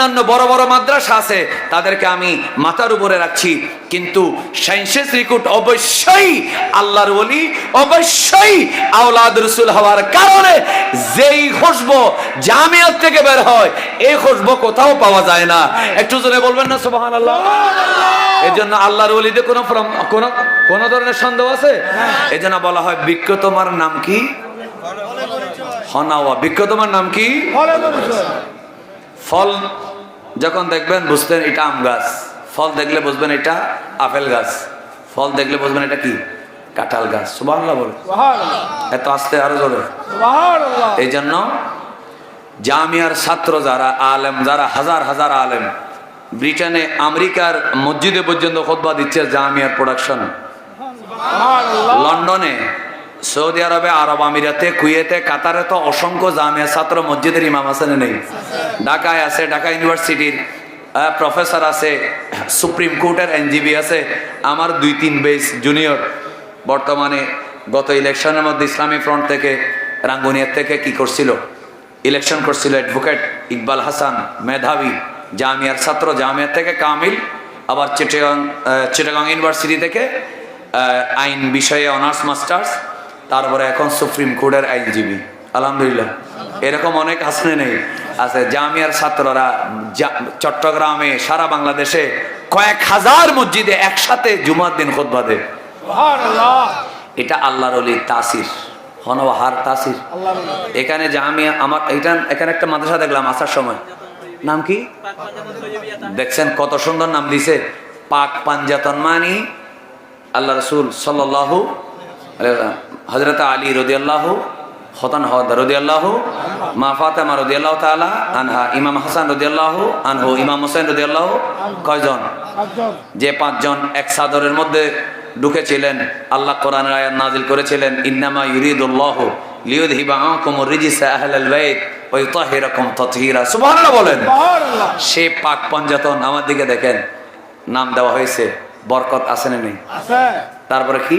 অন্যান্য বড় বড় মাদ্রাসা আছে তাদেরকে আমি মাথার উপরে রাখছি। কিন্তু সাইন্সেস রিকুট অবশ্যই আল্লাহর ওলি অবশ্যই আওলাদ রসুল হওয়ার কারণে যেই খুশবো জামিয়াত থেকে বের হয় এই খুশবো কোথাও পাওয়া যায় না। একটু জোরে বলবেন না সুবহান আল্লাহ এই জন্য আল্লাহর ওলিতে কোনো কোনো কোনো ধরনের সন্দেহ আছে? এই জন্য বলা হয় বৃক্ষ তোমার নাম কি? হনাওয়া। বৃক্ষ তোমার নাম কি? ফল যখন দেখবেন বুঝতেন এটা আম গাছ ফল দেখলে বুঝবেন এটা আপেল গাছ ফল দেখলে বুঝবেন এটা কি? কাঁঠাল গাছ সুবহানাল্লাহ বলে এত আস্তে আরও জোরে। এই জন্য জামিয়ার ছাত্র যারা আলেম যারা হাজার হাজার আলেম ব্রিটেনে আমেরিকার মসজিদে পর্যন্ত খোদবা দিচ্ছে জামিয়ার প্রোডাকশন লন্ডনে সৌদি আরবে, আরব আমিরাতে, কুয়েতে, কাতারে তো অসংখ্য জামিয়া ছাত্র মসজিদের ইমাম আছেন নেই? ঢাকায় আছে, ঢাকা ইউনিভার্সিটির প্রফেসর আছে, সুপ্রিম কোর্টের এনজিবি আছে, আমার দুই তিন বেস জুনিয়র বর্তমানে গত ইলেকশনের মধ্যে ইসলামী ফ্রন্ট থেকে, রাঙ্গুনিয়ার থেকে কি করছিল? ইলেকশন করছিল অ্যাডভোকেট ইকবাল হাসান, মেধাবী, জামিয়ার ছাত্র, জামিয়ার থেকে কামিল, আবার চিটাগাং চিটাগাং ইউনিভার্সিটি থেকে আইন বিষয়ে অনার্স মাস্টার্স তারপরে এখন সুপ্রিম কোর্টের আইনজীবী। আলহামদুলিল্লাহ। এরকম অনেক আসনে নেই। আছে জামিয়ার ছাত্ররা চট্টগ্রামে সারা বাংলাদেশে কয়েক হাজার মসজিদে একসাথে জুমার দিন খোদবা দেয়। এটা আল্লাহর অলি তাসির। হনহার তাসির। এখানে জামিয়া আমার এইটা এখানে একটা মাদ্রাসা দেখলাম আসার সময়। নাম কি? দেখছেন কত সুন্দর নাম দিছে। পাক পাঞ্জাতন মানি আল্লাহ রসুল সাল্লাহ হজরত আলী রদিয়াল্লাহ হতান হদ রদিয়াল্লাহ মা ফাতেমা রদিয়াল্লাহ তাআলা আনহা ইমাম হাসান রদিয়াল্লাহ আনহু ইমাম হোসেন রদিয়াল্লাহ কয়জন? যে পাঁচজন এক সাদরের মধ্যে ঢুকেছিলেন আল্লাহ কোরআন আয়াত নাজিল করেছিলেন ইন্নামা ইউরিদুল্লাহ রিজিসা আহলাল বাইত তাতহীরা। সুবহানাল্লাহ বলেন। সে পাক পঞ্জাতন আমার দিকে দেখেন নাম দেওয়া হয়েছে বরকত আছে না নেই? তারপরে কি?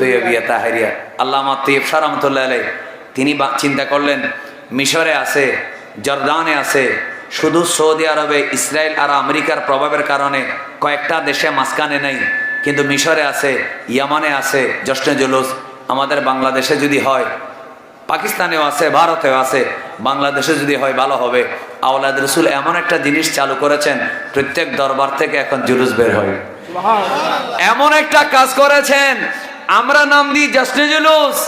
তৈয়বিয়া তাহেরিয়া। আল্লামা তৈয়ব শাহ আলাই তিনি চিন্তা করলেন মিশরে আছে জর্দানে আছে শুধু সৌদি আরবে ইসরায়েল আর আমেরিকার প্রভাবের কারণে কয়েকটা দেশে মাঝখানে নেই কিন্তু মিশরে আছে ইয়ামানে আছে জশ্নে জুলুস আমাদের বাংলাদেশে যদি হয় পাকিস্তানেও আছে ভারতেও আছে বাংলাদেশে যদি হয় ভালো হবে। আওলাদ রসুল এমন একটা জিনিস চালু করেছেন প্রত্যেক দরবার থেকে এখন জুলুস বের হয়। এমন একটা কাজ করেছেন আমরা নাম দিই জাসনে জুলুস।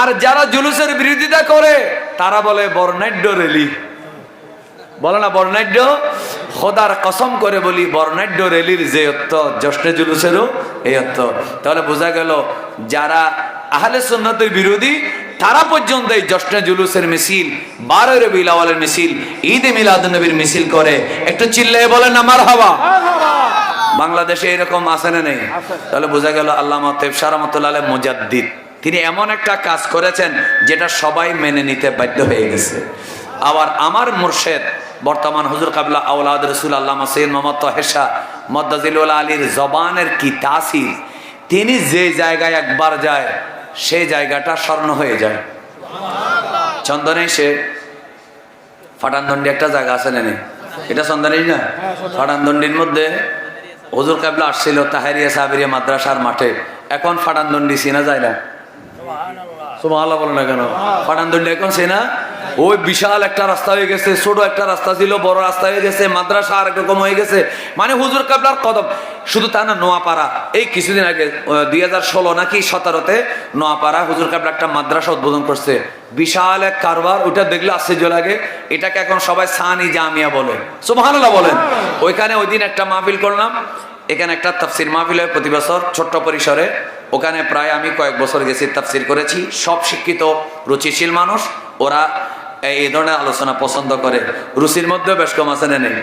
আর যারা জুলুসের বিরোধিতা করে, তারা বলে বর্ণাঢ্য রেলি। বলে না বর্ণাঢ্য? খোদার কসম করে বলি, বর্ণাঢ্য রেলির যে অর্থ জশ্নে জুলুসেরও এই অর্থ। তাহলে বোঝা গেল, যারা আহলে সুন্নতের বিরোধী, তারা পর্যন্ত এই জশ্নে জুলুসের মিছিল রবিউল আওয়ালের মিছিল, ঈদে মিলাদুন নবীর মিছিল করে। একটু চিল্লায় বলেন আমার হওয়া বাংলাদেশে এরকম আছে না নেই? তাহলে বোঝা গেল আল্লামা তেফসার রহমতুল্লাহ মুজাদ্দিদ। তিনি এমন একটা কাজ করেছেন যেটা সবাই মেনে নিতে বাধ্য হয়ে গেছে। আবার আমার মুর্শেদ বর্তমান হুজুর কাবলা আউলাদ রসুল আল্লামা সৈয়দ মোহাম্মদ তহেশা মদ্দাজিল আলীর জবানের কি তাসির তিনি যে জায়গায় একবার যায় সেই জায়গাটা স্বর্ণ হয়ে যায়। চন্দনে সে। ফাটানদন্ডি একটা জায়গা আছে না নেই? এটা চন্দনেই না? ফাটানদন্ডির মধ্যে হুজুর কাবলা আসছিল তাহারিয়া সাহাবিরিয়া মাদ্রাসার মাঠে। এখন ফাটানদন্ডি চেনা যায় না। সুবহানাল্লাহ বলো না কেন? ফাটানদন্ডি এখন চেনা ওই বিশাল একটা রাস্তা হয়ে গেছে, ছোট একটা রাস্তা ছিল, বড় রাস্তা হয়ে গেছে, মাদ্রাসা আর রকম হয়ে গেছে। মানে হুজুর কাবলার কদম। শুধু তা না, নোয়াপাড়া। এই কিছুদিন আগে দুই হাজার ষোলো নাকি সতেরোতে নোয়াপাড়া হুজুর কাবলা একটা মাদ্রাসা উদ্বোধন করছে। বিশাল এক কারবার ওটা দেখলে আশ্চর্য লাগে। এটাকে এখন সবাই সানি জামিয়া বলে। সুবহানাল্লাহ বলেন। ওইখানে ওই দিন একটা মাহফিল করলাম। এখানে একটা তাফসির মাহফিল হয় প্রতি বছর, ছোট্ট পরিসরে। ওখানে প্রায় আমি কয়েক বছর গেছি তাফসির করেছি। সব শিক্ষিত, রুচিশীল মানুষ। ওরা এই ধরনের আলোচনা পছন্দ করে। রুচির মধ্যেও বেশ কম আছে নেই?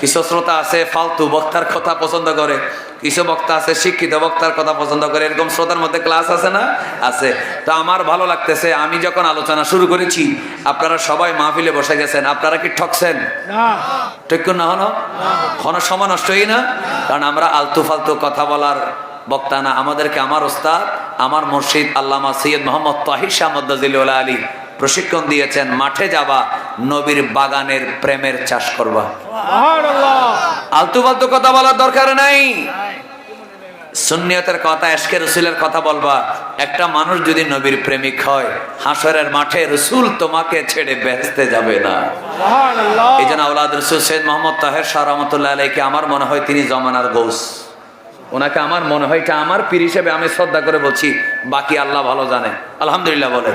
কিছু শ্রোতা আছে ফালতু বক্তার কথা পছন্দ করে কিছু বক্তা আছে শিক্ষিত বক্তার কথা পছন্দ করে এরকম শ্রোতার মধ্যে ক্লাস আছে না? আছে। তো আমার ভালো লাগতেছে আমি যখন আলোচনা শুরু করেছি আপনারা সবাই মাহফিলে বসে গেছেন আপনারা কি ঠকছেন? ঠিক না হন? হন সময় নষ্ট হই না? কারণ আমরা আলতু ফালতু কথা বলার বক্তা না। আমাদেরকে আমার ওস্তাদ আমার মুর্শিদ আল্লামা সৈয়দ মোহাম্মদ তাহির শাহ মদ্দাজিল আলী প্রশিক্ষণ দিয়েছেন মাঠে যাবা নবীর বাগানের প্রেমের চাষ করবা। আলতু ফালতু কথা বলার দরকার নাই। সুন্নিয়তের কথা এসকে রসুলের কথা বলবা। একটা মানুষ যদি নবীর প্রেমিক হয় হাসরের মাঠে রসুল তোমাকে ছেড়ে বেহেস্তে যাবে না। এই জন্য আউলাদ রসুল সৈয়দ মোহাম্মদ তাহের শাহ রহমতুল্লাহ আলাইকে আমার মনে হয় তিনি জমানার গৌস। ওনাকে আমার মনে হয় এটা আমার পীর হিসেবে আমি শ্রদ্ধা করে বলছি বাকি আল্লাহ ভালো জানে। আলহামদুলিল্লাহ বলে